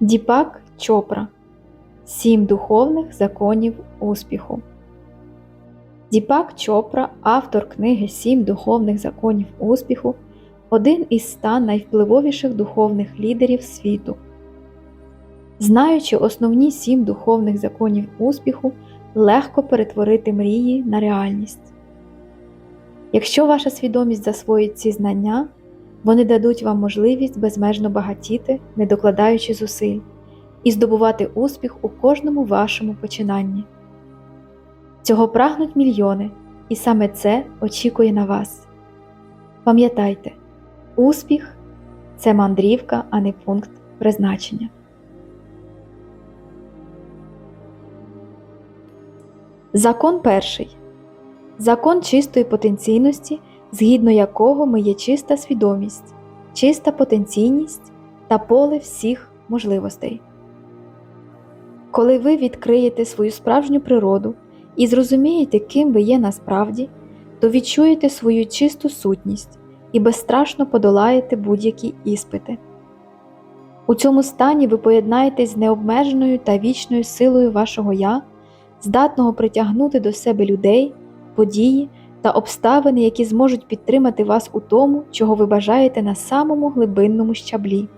Діпак Чопра Сім духовних законів успіху. Діпак Чопра, автор книги Сім духовних законів успіху, один із ста найвпливовіших духовних лідерів світу. Знаючи основні сім духовних законів успіху, легко перетворити мрії на реальність. Якщо ваша свідомість засвоїть ці знання, вони дадуть вам можливість безмежно багатіти, не докладаючи зусиль, і здобувати успіх у кожному вашому починанні. Цього прагнуть мільйони, і саме це очікує на вас. Пам'ятайте, успіх це мандрівка, а не пункт призначення. Закон перший. Закон чистої потенційності, згідно якого ми є чиста свідомість, чиста потенційність та поле всіх можливостей. Коли ви відкриєте свою справжню природу і зрозумієте, ким ви є насправді, то відчуєте свою чисту сутність і безстрашно подолаєте будь-які іспити. У цьому стані ви поєднаєтесь з необмеженою та вічною силою вашого Я, здатного притягнути до себе людей, події та обставини, які зможуть підтримати вас у тому, чого ви бажаєте на самому глибинному щаблі.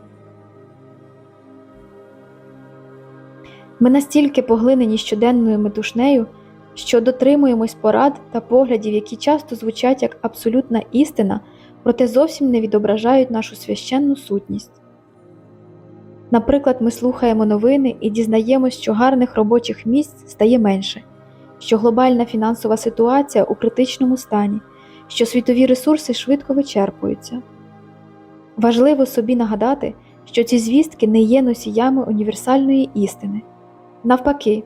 Ми настільки поглинені щоденною метушнею, що дотримуємось порад та поглядів, які часто звучать як абсолютна істина, проте зовсім не відображають нашу священну сутність. Наприклад, ми слухаємо новини і дізнаємось, що гарних робочих місць стає менше, що глобальна фінансова ситуація у критичному стані, що світові ресурси швидко вичерпуються. Важливо собі нагадати, що ці звістки не є носіями універсальної істини. Навпаки,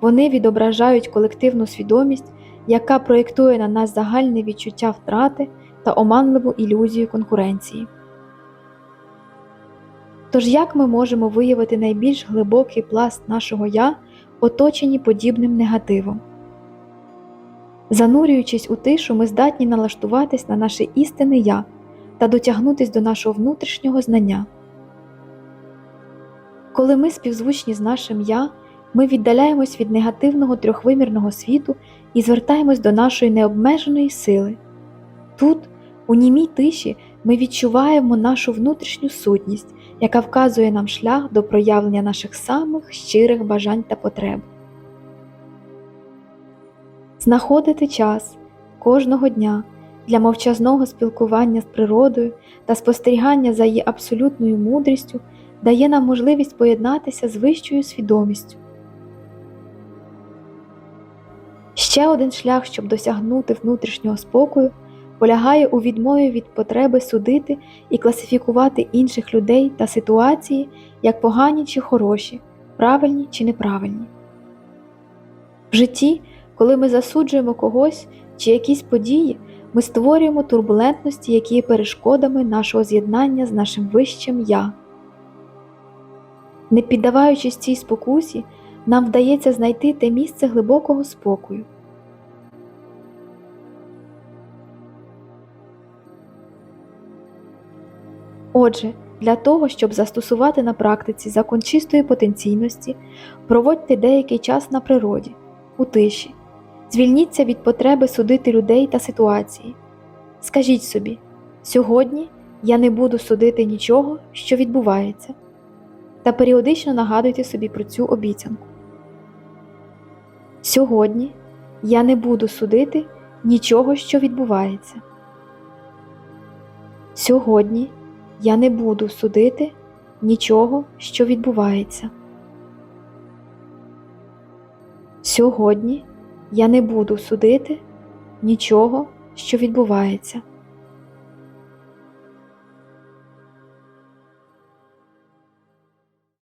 вони відображають колективну свідомість, яка проєктує на нас загальне відчуття втрати та оманливу ілюзію конкуренції. Тож як ми можемо виявити найбільш глибокий пласт нашого я, оточені подібним негативом? Занурюючись у тишу, ми здатні налаштуватись на наше істинне я та дотягнутись до нашого внутрішнього знання. Коли ми співзвучні з нашим я, ми віддаляємось від негативного трьохвимірного світу і звертаємось до нашої необмеженої сили. Тут, у німій тиші, ми відчуваємо нашу внутрішню сутність, яка вказує нам шлях до проявлення наших самих щирих бажань та потреб. Знаходити час кожного дня для мовчазного спілкування з природою та спостерігання за її абсолютною мудрістю дає нам можливість поєднатися з вищою свідомістю. Ще один шлях, щоб досягнути внутрішнього спокою, полягає у відмові від потреби судити і класифікувати інших людей та ситуації як погані чи хороші, правильні чи неправильні. В житті, коли ми засуджуємо когось чи якісь події, ми створюємо турбулентності, які є перешкодами нашого з'єднання з нашим вищим Я. Не піддаваючись цій спокусі, нам вдається знайти те місце глибокого спокою. Отже, для того, щоб застосувати на практиці закон чистої потенційності, проводьте деякий час на природі, у тиші, звільніться від потреби судити людей та ситуації. Скажіть собі, сьогодні я не буду судити нічого, що відбувається, та періодично нагадуйте собі про цю обіцянку. Сьогодні я не буду судити нічого, що відбувається. Сьогодні я не буду судити нічого, що відбувається. Сьогодні я не буду судити нічого, що відбувається.